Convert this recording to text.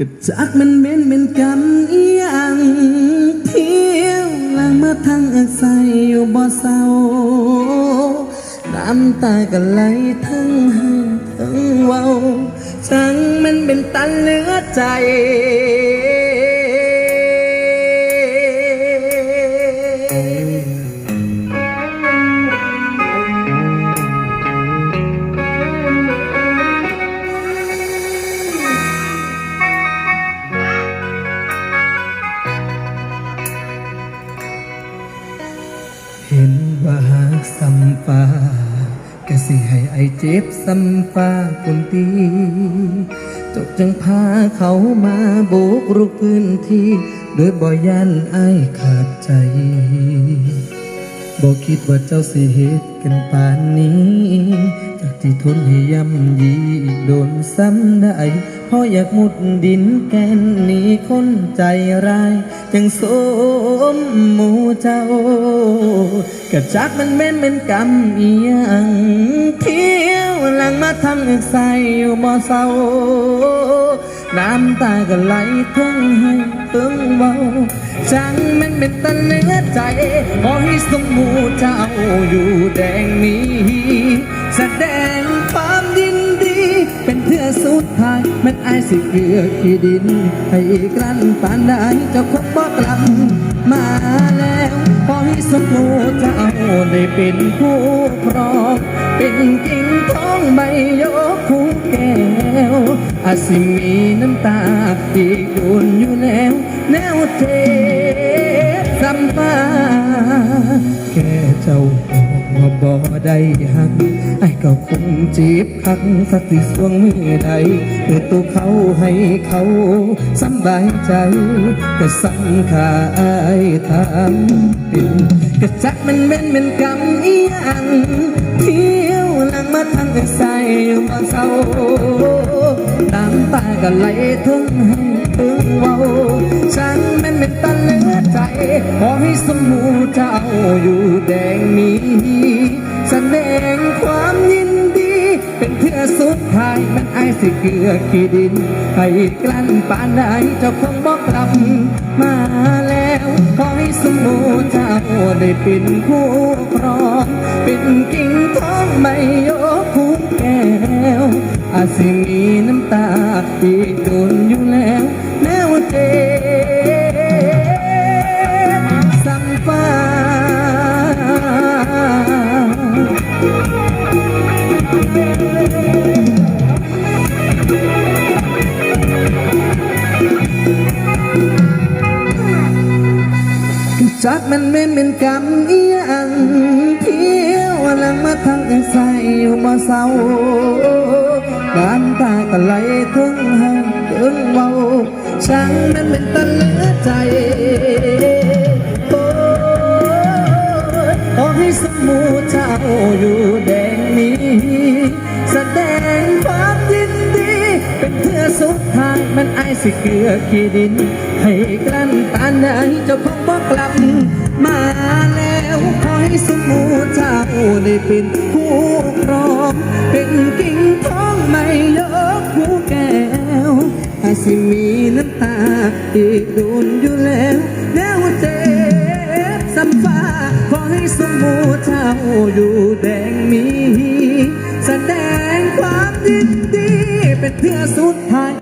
ก็จักมันเป็นเป็นกรรมอีหยังเที่ยวหลังมาทางอักใสอยู่บ่เศร้าน้ำตาก็ไหลทั้งให้ทั้งเว้าจังมันเป็นตันเหลือใจ สัมฟ้าก็สิให้ไอเจ็บสัมฟ้าคนตีจบจึงพาเขามาบุกรุกพื้นที่โดยบ่ยันไอขาดใจบอกคิดว่าเจ้าสิเหตุกันป่านนี้ จากที่ทนให้ย่ำยีอีกโดนซ้ำได้เพราะอยากมุดดินแกนหนี คนใจร้ายจังสมหมูเจ้ากระจักมันแม่นเป็นกรรมอียงเที่ยวหลังมาทำให้ใส่อยู่บ่เศร้าน้ำตาก็ไหลทั้งให้ทั้งเบาจังมันเป็นตะเนื้อใจขอให้สมมูเจ้าอยู่แดงนี้แสดง สิเกลือขี้ดิน ให้กลั้นปานใดจ้าคงบอกลับมาแล้วขอให้สมมูเจ้าได้เป็นผู้ครองเป็นกิ่งทองใบยกคู่แก้วอาจสิมีน้ำตาที่โดนอยู่แล้วแนวเทสัมปาแค่เจ้า บอกว่าบ่ได้หักไอ้ก็คงจีบคักสักที่สวงมือใดเพื่อตัวเขาให้เขาสำบายใจแต่สังขาอายทำเป็นกระจักมันเป็นเป็นกรรมอีหยังเที่ยวหลังมาทางใส่มาเศร้าน้ำตาก็ไหลถึงให้ถึงเว้าฉันแม่นเป็นตาเลือ ใจขอให้สมูเจ้าอยู่แดงนี้แสดงความยินดี เป็นเพื่อสุดท้ายมันอายสิเกลือขี้ดิน ให้กลั้นปานใดเจ้าคงบอกกลับมาแล้วขอให้สมูเจ้าได้เป็นคู่ครองเป็นกิ่งทองไม่ยกคู่แก้วอาจสิมีน้ำตาอีกโดนอยู่แล้ว มันไม่เป็นกรรมอีหยังเที่ยวหลังมาทางใส่อยู่บ่เศร้าน้ำตาก็ไหลถึงให้ถึงเบาช่างมันเป็นตะเลือใจโอ้ยขอให้สมูเจ้าอยู่แดงนี้ แสดงความยินดี เป็นเพื่อสุดทายมันไอายสิเกลือขี้ดิน ให้กลั้นปานใดเจ้าคงบอกกลับ มาแล้วขอให้สมูเจ้าได้เป็นผู้ครอง เป็นกิ่งทองไม่ยกผู้แก้วอาสิมีน้ำตา อีกโดนอยู่แล้วแนวเจ็บสัมฟ้าขอให้สมูเจ้าอยู่แดงมี แสดงความยินดีเป็นเพื่อสุดท้าย